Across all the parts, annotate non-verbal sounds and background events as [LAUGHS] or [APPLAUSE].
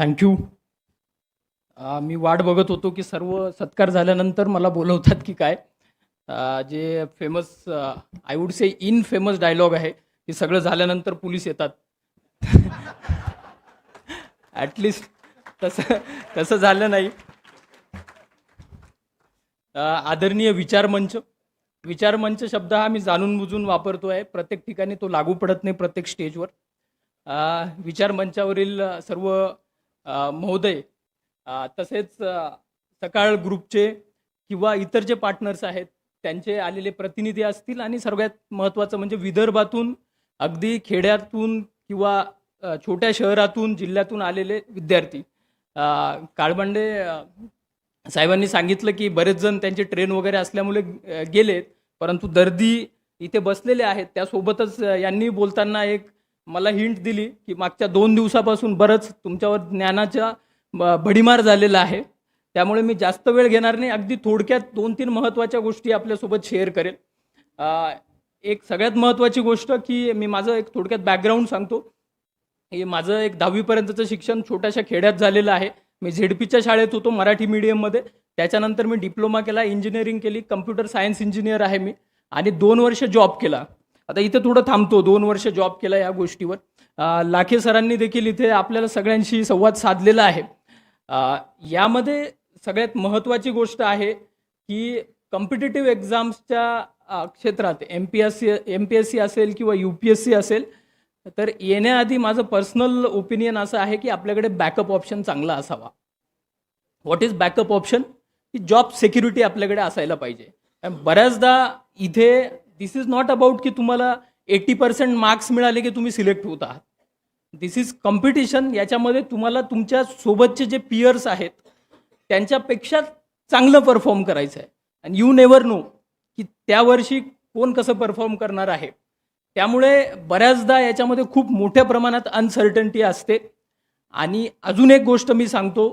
Thank you मी वाट बघत होतो की सर्व सत्कार झाल्यानंतर मला बोलवतात की काय. जे famous I would say in famous dialogue आहे की सगळं झाल्यानंतर पोलीस येतात. [LAUGHS] ॲटलिस्ट तसं तसं झालं नाही. आदरणीय विचारमंच विचारमंच शब्द हा मी जाणून बुजून वापरतो आहे प्रत्येक ठिकाणी तो लागू पडत नाही प्रत्येक स्टेजवर विचार विचारमंचावरील सर्व महोदय तसेच सकाळ ग्रुपचे किंवा इतर जे पार्टनर्स आहेत त्यांचे आलेले प्रतिनिधी असतील आणि सर्वात महत्त्वाचं म्हणजे विदर्भातून अगदी खेड्यातून किंवा छोट्या शहरातून जिल्ह्यातून आलेले विद्यार्थी. काळबांडे साहेबांनी सांगितलं की बरेच जण त्यांचे ट्रेन वगैरे असल्यामुळे गेलेत परंतु दर्दी इथे बसलेले आहेत. त्यासोबतच यांनी बोलताना एक मला हिंट दिली की मागच्या दोन दिवसापासून बरंच तुमच्यावर ज्ञानाचा ब- भडीमार झालेला आहे. त्यामुळे मी जास्त वेळ घेणार नाही. अगदी थोडक्यात दोन तीन महत्त्वाच्या गोष्टी आपल्यासोबत शेअर करेल एक सगळ्यात महत्त्वाची गोष्ट की मी माझं एक थोडक्यात बॅकग्राऊंड सांगतो. हे माझं एक दहावीपर्यंतचं शिक्षण छोट्याशा खेड्यात झालेलं आहे. मी झेडपीच्या शाळेत होतो मराठी मीडियममध्ये. त्याच्यानंतर मी डिप्लोमा केला इंजिनिअरिंग केली कम्प्युटर सायन्स इंजिनियर आहे मी. आणि दोन वर्ष जॉब केला. आता इथे थोडं थांबतो. दोन वर्ष जॉब केला या गोष्टीवर. लाखे सरांनी देखील इथे आपल्याला सगळ्यांशी संवाद साधलेला आहे. यामध्ये सगळ्यात महत्त्वाची गोष्ट आहे की कॉम्पिटेटिव्ह एक्झाम्सच्या क्षेत्रात M P S C M P S C असेल किंवा यू पी एस सी असेल तर येण्याआधी माझं पर्सनल ओपिनियन असं आहे की आपल्याकडे बॅकअप ऑप्शन चांगला असावा. व्हॉट इज बॅकअप ऑप्शन की जॉब सिक्युरिटी आपल्याकडे असायला पाहिजे. बऱ्याचदा इथे दिस इज नॉट अबाउट की तुम्हाला एटी पर्सेंट मार्क्स मिळाले की तुम्ही सिलेक्ट होत आहात. दिस इज कॉम्पिटिशन याच्यामध्ये तुम्हाला तुमच्या सोबतचे जे पियर्स आहेत त्यांच्यापेक्षा चांगलं परफॉर्म करायचं आहे आणि यू नेवर नो की त्या वर्षी कोण कसं परफॉर्म करणार आहे. त्यामुळे बऱ्याचदा याच्यामध्ये खूप मोठ्या प्रमाणात अनसर्टन्टी असते. आणि अजून एक गोष्ट मी सांगतो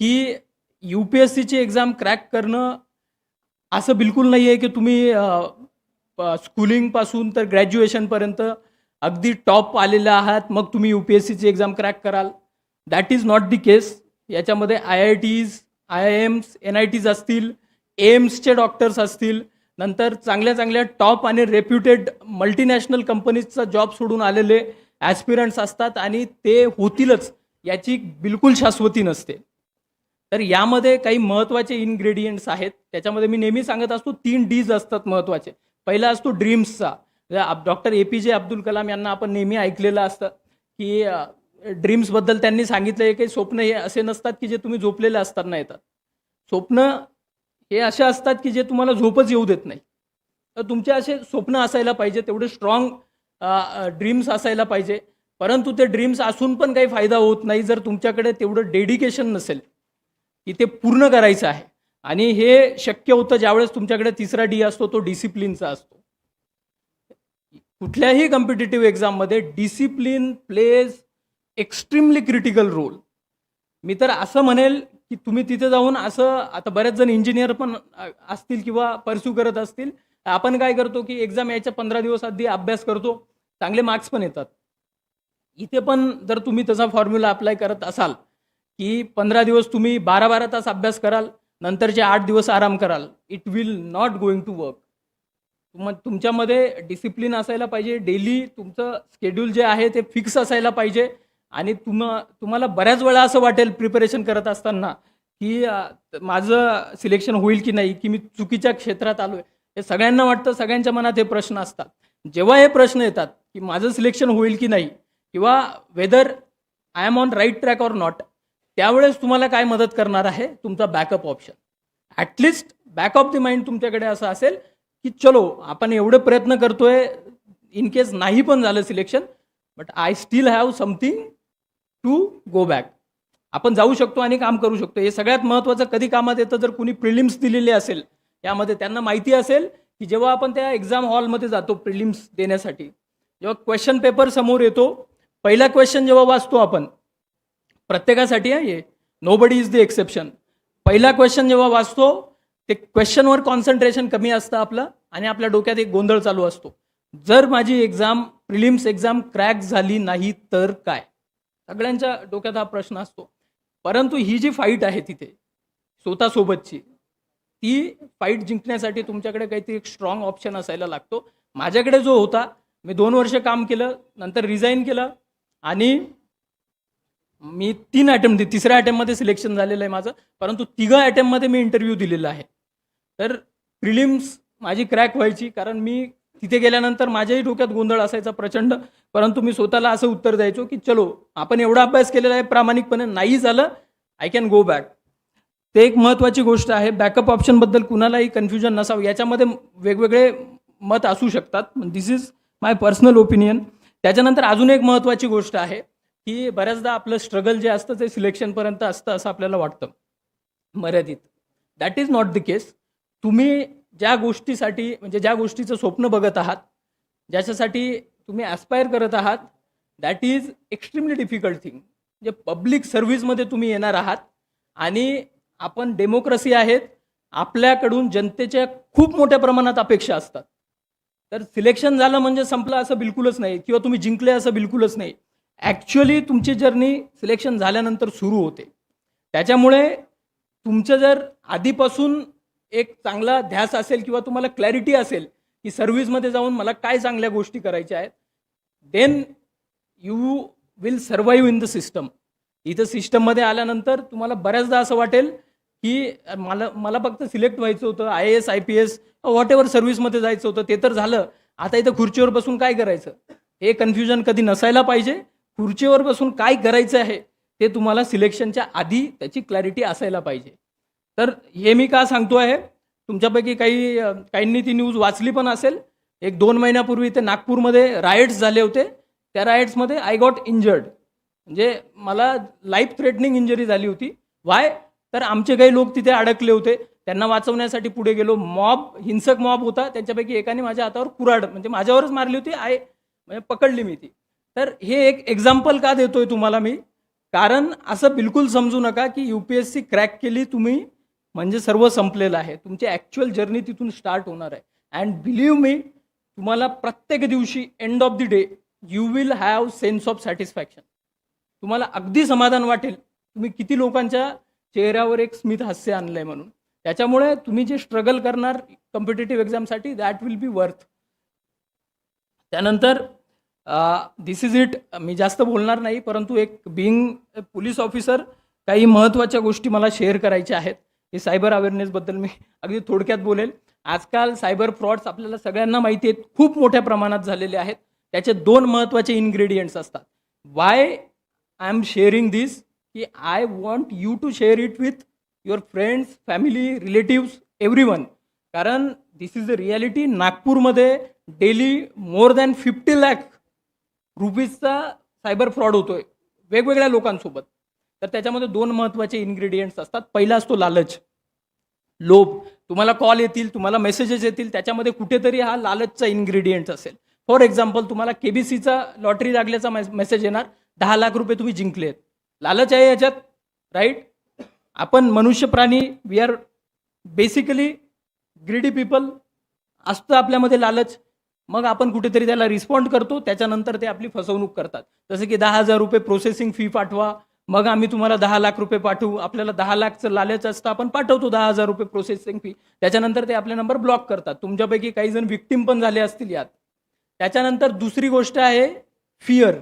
की यू पी एस सीची एक्झाम क्रॅक करणं असं बिलकुल नाही आहे की तुम्ही स्कूलिंगपासून तर ग्रॅज्युएशनपर्यंत अगदी टॉप आलेले आहात. मग तुम्ही यू पी एस सीची एक्झाम क्रॅक कराल. That is not the case याच्यामध्ये I I Ts I I Ms N I Ts असतील. एम्सचे डॉक्टर्स असतील. नंतर चांगल्या चांगल्या टॉप आणि रेप्युटेड मल्टीनॅशनल कंपनीजचा जॉब सोडून आलेले ॲस्पिरंट्स असतात आणि ते होतीलच याची बिलकुल शाश्वती नसते. तर यामध्ये काही महत्त्वाचे इन्ग्रेडियंट्स आहेत. त्याच्यामध्ये मी नेहमी सांगत असतो तीन डीज असतात महत्त्वाचे पहिला असतो ड्रीम्सचा. डॉक्टर ए पी जे अब्दुल कलाम यांना आपण नेहमी ऐकलेलं असतं की ड्रीम्सबद्दल त्यांनी सांगितलं की स्वप्न हे असे नसतात की जे तुम्ही झोपलेले असताना येतात स्वप्न हे असे असतात की जे तुम्हाला झोपच येऊ देत नाही. तर तुमचे असे स्वप्न असायला पाहिजे तेवढे स्ट्रॉंग ड्रीम्स असायला पाहिजे. परंतु ते ड्रीम्स असून पण काही फायदा होत नाही जर तुमच्याकडे तेवढं डेडिकेशन नसेल की ते पूर्ण करायचं आहे. आणि हे शक्य होतं ज्यावेळेस तुमच्याकडे तिसरा डी असतो तो डिसिप्लिनचा असतो. कुठल्याही कॉम्पिटेटिव्ह एक्झाममध्ये discipline plays extremely critical role मी तर असं म्हणेल की तुम्ही तिथे जाऊन असं आता बरेच जण इंजिनियर पण असतील किंवा परस्यू करत असतील. आपण काय करतो की एक्झाम यायच्या पंधरा दिवस आधी अभ्यास करतो. चांगले मार्क्स पण येतात. इथे पण जर तुम्ही तसा फॉर्म्युला अप्लाय करत असाल की पंधरा दिवस तुम्ही बारा बारा तास अभ्यास कराल नंतरचे आठ दिवस आराम कराल it will not going to work तुम तुमच्यामध्ये डिसिप्लिन असायला पाहिजे. डेली तुमचं स्केड्यूल जे आहे ते फिक्स असायला पाहिजे. आणि तुम तुम्हाला बऱ्याच वेळा असं वाटेल प्रिपरेशन करत असताना की माझं सिलेक्शन होईल की नाही की मी चुकीच्या क्षेत्रात आलो आहे हे सगळ्यांना वाटतं सगळ्यांच्या मनात हे प्रश्न असतात. जेव्हा हे प्रश्न येतात की माझं सिलेक्शन होईल की नाही किंवा whether I am on right track or not त्यावेळेस तुम्हाला काय मदत करणार आहे? तुमचा backup option at least back of the mind तुमच्याकडे असं असेल की चलो आपण एवढे प्रयत्न करतोय इन केस नाही पण झालं selection but I still have something to go back आपण जाऊ शकतो आणि काम करू शकतो. हे सगळ्यात महत्त्वाचं कधी कामात येतं जर कुणी प्रिलिम्स दिलेले असेल यामध्ये त्यांना माहिती असेल की जेव्हा आपण त्या एक्झाम हॉलमध्ये जातो प्रिलिम्स देण्यासाठी जेव्हा क्वेश्चन पेपर समोर येतो पहिला क्वेश्चन जेव्हा वाचतो आपण प्रत्येकासाठी आहे. Nobody is the exception पहिला क्वेश्चन जेव्हा वाचतो ते क्वेश्चनवर कॉन्सन्ट्रेशन कमी असतं आपलं आणि आपल्या डोक्यात एक गोंधळ चालू असतो. जर माझी एक्झाम प्रिलिम्स एक्झाम क्रॅक झाली नाही तर काय? सगळ्यांच्या डोक्यात हा प्रश्न असतो. परंतु ही जी फाईट आहे तिथे स्वतःसोबतची ती फाईट जिंकण्यासाठी तुमच्याकडे काहीतरी एक स्ट्रॉंग ऑप्शन असायला लागतो. माझ्याकडे जो होता मी दोन वर्ष काम केलं नंतर रिझाईन केलं आणि मी तीन अटेम्प्ट दि तिसऱ्या अटेम्प्टमध्ये सिलेक्शन झालेलं आहे माझं. परंतु तिघं अटेम्प्टमध्ये मी इंटरव्ह्यू दिलेला आहे. तर प्रिलिम्स माझी क्रॅक व्हायची कारण मी तिथे गेल्यानंतर माझ्याही डोक्यात गोंधळ असायचा प्रचंड. परंतु मी स्वतःला असं उत्तर द्यायचो की चलो आपण एवढा अभ्यास केलेला आहे प्रामाणिकपणे नाही झालं आय कॅन गो बॅक ते एक महत्त्वाची गोष्ट आहे. बॅकअप ऑप्शनबद्दल कुणालाही कन्फ्युजन नसावं. याच्यामध्ये वेगवेगळे मत असू शकतात. This is my personal opinion त्याच्यानंतर अजून एक महत्त्वाची गोष्ट आहे. की बऱ्याचदा आपलं स्ट्रगल जे असतं ते सिलेक्शनपर्यंत असतं असं आपल्याला वाटतं. मर्यादित. That is not the case तुम्ही ज्या गोष्टीसाठी म्हणजे ज्या गोष्टीचं स्वप्न बघत आहात ज्याच्यासाठी तुम्ही ॲस्पायर करत आहात that is extremely difficult thing म्हणजे पब्लिक सर्व्हिसमध्ये तुम्ही येणार आहात आणि आपण डेमोक्रेसी आहेत आपल्याकडून जनतेच्या खूप मोठ्या प्रमाणात अपेक्षा असतात. तर सिलेक्शन झालं म्हणजे संपलं असं बिलकुलच नाही किंवा तुम्ही जिंकले असं बिलकुलच नाही. ॲक्च्युअली तुमची जर्नी सिलेक्शन झाल्यानंतर सुरू होते. त्याच्यामुळे तुमचं जर आधीपासून एक चांगला ध्यास असेल किंवा तुम्हाला क्लॅरिटी असेल की सर्व्हिसमध्ये जाऊन मला काय चांगल्या गोष्टी करायच्या आहेत then you will survive in the system इथं सिस्टममध्ये आल्यानंतर तुम्हाला बऱ्याचदा असं वाटेल की मला मला फक्त सिलेक्ट व्हायचं होतं I S I P S whatever सर्व्हिसमध्ये जायचं होतं ते तर झालं. आता इथं खुर्चीवर बसून काय करायचं? हे कन्फ्युजन कधी नसायला पाहिजे. खुर्चीवर बसून काय करायचं आहे ते तुम्हाला सिलेक्शनच्या आधी त्याची क्लॅरिटी असायला पाहिजे. तर हे मी का सांगतो आहे तुमच्यापैकी काही काहींनी ती न्यूज वाचली पण असेल. एक दोन महिन्यापूर्वी इथे नागपूरमध्ये रायट्स झाले होते. त्या रायट्समध्ये आय गॉट इंजर्ड म्हणजे मला लाईफ थ्रेटनिंग इंजरी झाली होती. वाय तर आमचे काही लोक तिथे अडकले होते. त्यांना वाचवण्यासाठी पुढे गेलो. मॉब हिंसक मॉब होता. त्यांच्यापैकी एकाने माझ्या हातावर कुराड म्हणजे माझ्यावरच मारली होती. आय म्हणजे पकडली मी ती. तर हे एक एक्झाम्पल का देतोय तुम्हाला मी? कारण असं बिलकुल समजू नका की U P S C crack केली तुम्ही म्हणजे सर्व संपलेलं आहे. तुमची ॲक्च्युअल जर्नी तिथून स्टार्ट होणार आहे. अँड बिलीव्ह मी तुम्हाला प्रत्येक दिवशी end of the day you will have sense of satisfaction तुम्हाला अगदी समाधान वाटेल. तुम्ही किती लोकांच्या चेहऱ्यावर एक स्मित हास्य आणलं आहे म्हणून. त्याच्यामुळे तुम्ही जे स्ट्रगल करणार कॉम्पिटेटिव्ह एक्झामसाठी दॅट विल बी वर्थ त्यानंतर दिस इज इट मी जास्त बोलणार नाही परंतु एक बिंग पोलीस ऑफिसर काही महत्त्वाच्या गोष्टी मला शेअर करायच्या आहेत. हे सायबर अवेअरनेसबद्दल मी अगदी थोडक्यात बोलेल. आजकाल सायबर फ्रॉड्स आपल्याला सगळ्यांना माहिती आहेत खूप मोठ्या प्रमाणात झालेले आहेत. त्याचे दोन महत्त्वाचे इन्ग्रेडियंट्स असतात. Why I am sharing this की I want you to share it with your friends family relatives everyone कारण दिस इज द रियालिटी नागपूरमध्ये daily more than fifty lakh रुपीजचा cyber fraud होतोय वेगवेगळ्या लोकांसोबत. तर त्याच्यामध्ये दोन महत्त्वाचे इन्ग्रेडियंट्स असतात. पहिला असतो लालच. लोभ. तुम्हाला कॉल येतील तुम्हाला मेसेजेस येतील त्याच्यामध्ये कुठेतरी हा लालचचा इन्ग्रेडियंट असेल. फॉर एक्झाम्पल तुम्हाला केबीसीचा लॉटरी लागल्याचा मेसेज येणार. दहा लाख रुपये तुम्ही जिंकलेत लालच आहे याच्यात राईट आपण मनुष्य प्राणी we are basically greedy people असतं आपल्यामध्ये लालच. मग आपण कुठेतरी त्याला रिस्पॉन्ड करतो त्याच्यानंतर ते आपली फसवणूक करतात. जसं की दहा हजार रुपये प्रोसेसिंग फी पाठवा मग आम्ही तुम्हाला दहा लाख रुपये पाठवू आपल्याला दहा लाखचं लालच असतं आपण पाठवतो दहा हजार रुपये प्रोसेसिंग फी त्याच्यानंतर ते आपले नंबर ब्लॉक करतात. तुमच्यापैकी काही जण विक्टीम पण झाले असतील यात. त्याच्यानंतर दुसरी गोष्ट आहे फिअर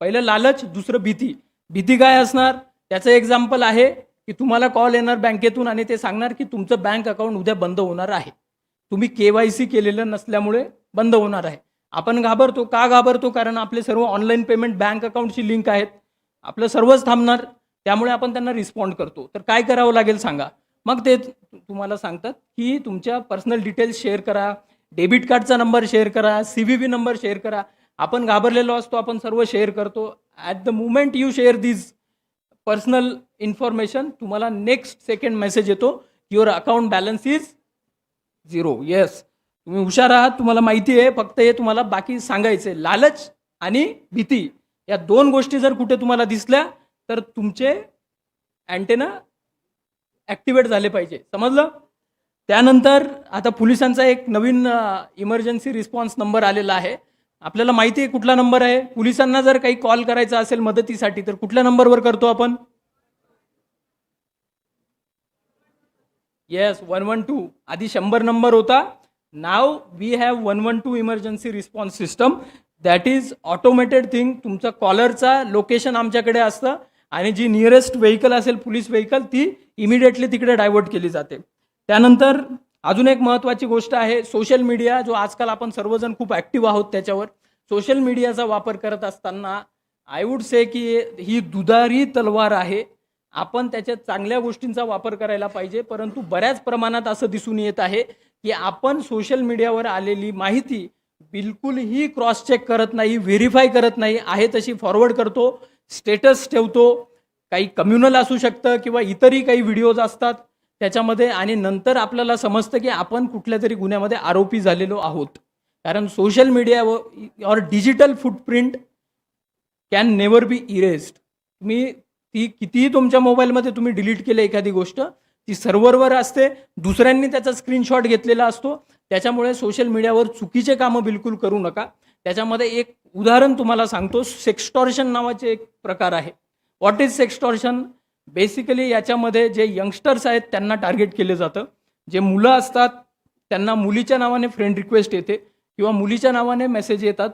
पहिलं लालच दुसरं भीती. भीती काय असणार? त्याचं एक्झाम्पल आहे की तुम्हाला कॉल येणार बँकेतून आणि ते सांगणार की तुमचं बँक अकाउंट उद्या बंद होणार आहे. तुम्ही के वाय सी केलेलं नसल्यामुळे बंद होणार आहे. आपण घाबरतो. का घाबरतो? कारण आपले सर्व ऑनलाईन पेमेंट बँक अकाउंटची लिंक आहेत. आपलं सर्वच थांबणार. त्यामुळे आपण त्यांना रिस्पॉन्ड करतो. तर काय करावं लागेल सांगा. मग ते तुम्हाला सांगतात की तुमच्या पर्सनल डिटेल्स शेअर करा. डेबिट कार्डचा नंबर शेअर करा. C V B number share करा. आपण घाबरलेलो असतो. आपण सर्व शेअर करतो. At the moment you share this personal information तुम्हाला नेक्स्ट सेकंड मेसेज येतो. Your account balance is zero yes तुम्ही हुशार आहात तुम्हाला माहिती आहे फक्त हे तुम्हाला बाकी सांगायचं आहे लालच आणि भीती या दोन गोष्टी जर कुठे तुम्हाला दिसल्या तर तुमचे अँटेना ॲक्टिवेट झाले पाहिजे. समजलं? त्यानंतर आता पोलिसांचा एक नवीन इमर्जन्सी रिस्पॉन्स नंबर आलेला आहे. आपल्याला माहिती आहे कुठला नंबर आहे. पोलिसांना जर काही कॉल करायचा असेल मदतीसाठी तर कुठल्या नंबरवर करतो आपण? येस वन वन टू आधी शंभर नंबर होता. नाव we have one one two emergency response system that is automated thing तुमचं कॉलरचा लोकेशन आमच्याकडे असतं. आणि जी नियरेस्ट व्हेकल असेल पोलीस व्हेकल ती इमिडिएटली तिकडे डायव्हर्ट केली जाते. त्यानंतर अजून एक महत्त्वाची गोष्ट आहे सोशल मीडिया जो आजकाल आपण सर्वजण खूप ॲक्टिव्ह आहोत त्याच्यावर. सोशल मीडियाचा वापर करत असताना आय वुड से की ही दुधारी तलवार आहे. आपण त्याच्या चांगल्या गोष्टींचा वापर करायला पाहिजे परंतु बऱ्याच प्रमाणात असं दिसून येत आहे. की आपण सोशल मीडियावर आलेली माहिती बिलकुलही क्रॉस चेक करत नाही व्हेरीफाय करत नाही आहे तशी फॉरवर्ड करतो स्टेटस ठेवतो. काही कम्युनल असू शकतं किंवा इतरही काही व्हिडिओज असतात त्याच्यामध्ये आणि नंतर आपल्याला समजतं की आपण कुठल्या तरी गुन्ह्यामध्ये आरोपी झालेलो आहोत. कारण सोशल मीडियावर और digital footprint can never be erased तुम्ही ती कितीही तुमच्या मोबाईलमध्ये तुम्ही डिलीट केलं एखादी गोष्ट ती सर्व्हरवर असते. दुसऱ्यांनी त्याचा स्क्रीनशॉट घेतलेला असतो. त्याच्यामुळे सोशल मीडियावर चुकीचे कामं बिलकुल करू नका. त्याच्यामध्ये एक उदाहरण तुम्हाला सांगतो. सेक्स्टॉर्शन नावाचे एक प्रकार आहे. व्हॉट इज सेक्स्टॉर्शन बेसिकली याच्यामध्ये जे यंगस्टर्स आहेत त्यांना टार्गेट केलं जातं. जे मुलं असतात त्यांना मुलीच्या नावाने फ्रेंड रिक्वेस्ट येते किंवा मुलीच्या नावाने मेसेज येतात.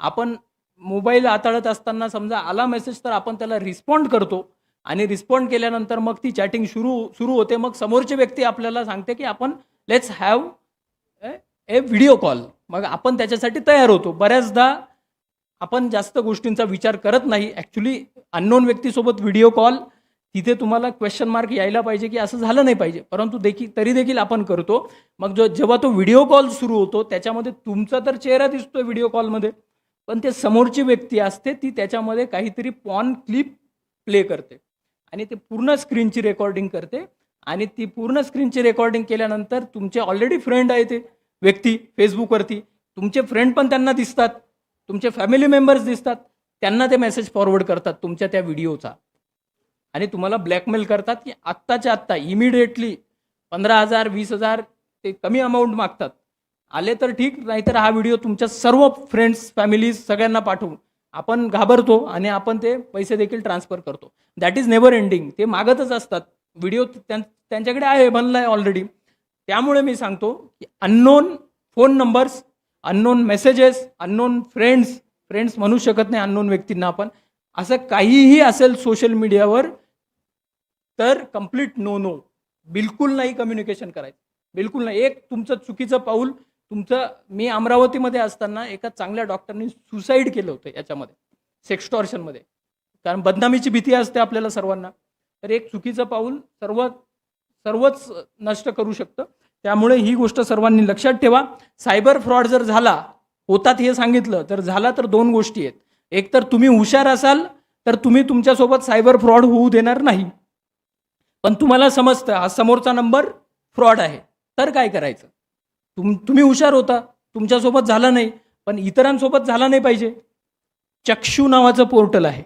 आपण मोबाईल हाताळत असताना समजा आला मेसेज तर आपण त्याला रिस्पॉन्ड करतो. आणि रिस्पॉन्ड केल्यानंतर मग ती चॅटिंग सुरू सुरू होते. मग समोरची व्यक्ती आपल्याला सांगते की आपण let's have a video call मग आपण त्याच्यासाठी तयार होतो. बऱ्याचदा आपण जास्त गोष्टींचा विचार करत नाही. ॲक्च्युली अननोन व्यक्तीसोबत व्हिडिओ कॉल तिथे तुम्हाला क्वेश्चन मार्क यायला पाहिजे की असं झालं नाही पाहिजे. परंतु देखील तरी देखील आपण करतो. मग जो जेव्हा तो व्हिडिओ कॉल सुरू होतो त्याच्यामध्ये तुमचा तर चेहरा दिसतोय व्हिडिओ कॉलमध्ये पण ते समोरची व्यक्ती असते ती त्याच्यामध्ये काहीतरी पॉन क्लिप प्ले करते. आणि ते पूर्ण स्क्रीनची रेकॉर्डिंग करते. आणि ती पूर्ण स्क्रीनची रेकॉर्डिंग केल्यानंतर तुमचे ऑलरेडी फ्रेंड आहे ते व्यक्ती फेसबुकवरती तुमचे फ्रेंड पण त्यांना दिसतात. तुमचे फॅमिली मेंबर्स दिसतात. त्यांना ते मेसेज फॉरवर्ड करतात तुमच्या त्या व्हिडिओचा आणि तुम्हाला ब्लॅकमेल करतात की आत्ताच्या आत्ता इमिडिएटली पंधरा हजार वीस हजार ते कमी अमाऊंट मागतात. आले तर ठीक नाहीतर हा व्हिडिओ तुमच्या सर्व फ्रेंड्स फॅमिलीज सगळ्यांना पाठवून. आपण घाबरतो आणि आपण ते पैसे देखील ट्रान्सफर करतो. दॅट इज नेवर एंडिंग ते मागतच असतात. व्हिडिओ त्यां त्यांच्याकडे आहे बनला आहे ऑलरेडी त्यामुळे मी सांगतो की unknown phone numbers unknown messages unknown friends friends म्हणू शकत नाही अननोन व्यक्तींना आपण. असं काहीही असेल सोशल मीडियावर तर कंप्लीट नो नो बिलकुल नाही कम्युनिकेशन करायचं. बिलकुल नाही. एक तुमचं चुकीचं पाऊल तुमचं मी अमरावतीमध्ये असताना एका चांगल्या डॉक्टरनी सुसाईड केलं होतं याच्यामध्ये सेक्स्टॉर्शनमध्ये कारण बदनामीची भीती असते आपल्याला सर्वांना. तर एक चुकीचं पाऊल सर्व सर्वच नष्ट करू शकतं. त्यामुळे ही गोष्ट सर्वांनी लक्षात ठेवा. सायबर फ्रॉड जर झाला होतात हे सांगितलं तर झाला तर दोन गोष्टी आहेत. एक तर तुम्ही हुशार असाल तर तुम्ही तुमच्यासोबत सायबर फ्रॉड होऊ देणार नाही. पण तुम्हाला समजतं हा समोरचा नंबर फ्रॉड आहे. तर काय करायचं? तुम तुम्ही हुशार होता. तुमच्यासोबत झाला नाही पण इतरांसोबत झाला नाही पाहिजे. चक्षू नावाचं पोर्टल आहे.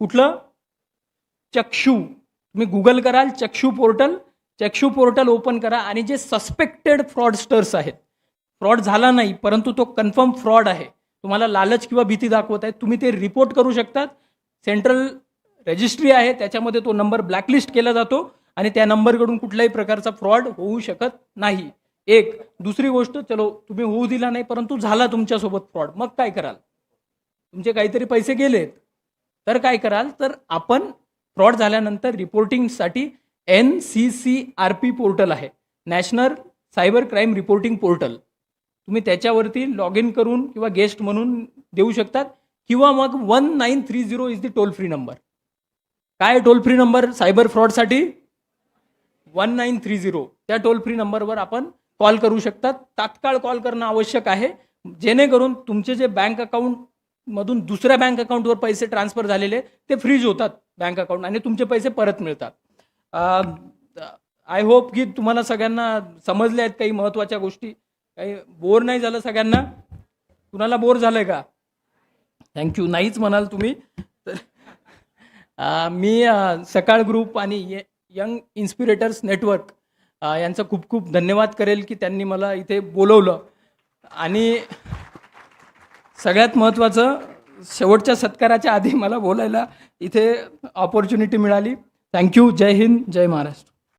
कुठलं? चक्षू. तुम्ही गुगल कराल Chakshu portal. Chakshu portal open करा आणि जे सस्पेक्टेड फ्रॉडस्टर्स आहेत. फ्रॉड झाला नाही परंतु तो कन्फर्म फ्रॉड आहे. तुम्हाला लालच किंवा भीती दाखवत आहे. तुम्ही ते रिपोर्ट करू शकतात. सेंट्रल रजिस्ट्री आहे त्याच्यामध्ये तो नंबर ब्लॅकलिस्ट केला जातो आणि त्या नंबरकडून कुठल्याही प्रकारचा फ्रॉड होऊ शकत नाही. एक. दुसरी गोष्ट चलो तुम्ही होऊ दिला नाही परंतु झाला तुमच्यासोबत फ्रॉड. मग काय कराल? तुमचे काहीतरी पैसे गेलेत. तर काय कराल? तर आपण फ्रॉड झाल्यानंतर रिपोर्टिंगसाठी N C C R P portal आहे. National cyber crime reporting portal. तुम्ही त्याच्यावरती लॉग इन करून किंवा गेस्ट म्हणून देऊ शकतात. किंवा मग one nine three zero is the toll free number. काय toll free number cyber फ्रॉडसाठी? One nine three zero. त्या टोल फ्री नंबरवर आपण कॉल करू शकतात. तात्काळ कॉल करणं आवश्यक आहे. जेणेकरून तुमचे जे बँक अकाउंटमधून दुसऱ्या बँक अकाउंटवर पैसे ट्रान्सफर झालेले ते फ्रीज होतात बँक अकाउंट आणि तुमचे पैसे परत मिळतात. आय होप की तुम्हाला सगळ्यांना समजल्या आहेत काही महत्त्वाच्या गोष्टी. काही बोर नाही झालं सगळ्यांना? कुणाला बोर झालं का? थँक्यू नाहीच म्हणाल तुम्ही. तर मी सकाळ ग्रुप आणि य यंग इन्स्पिरेटर्स नेटवर्क यांचं खूप खूप धन्यवाद करेल की त्यांनी मला इथे बोलवलं. आणि सगळ्यात महत्त्वाचं शेवटच्या सत्काराच्या आधी मला बोलायला इथे ऑपॉर्च्युनिटी मिळाली. थँक्यू जय हिंद जय महाराष्ट्र.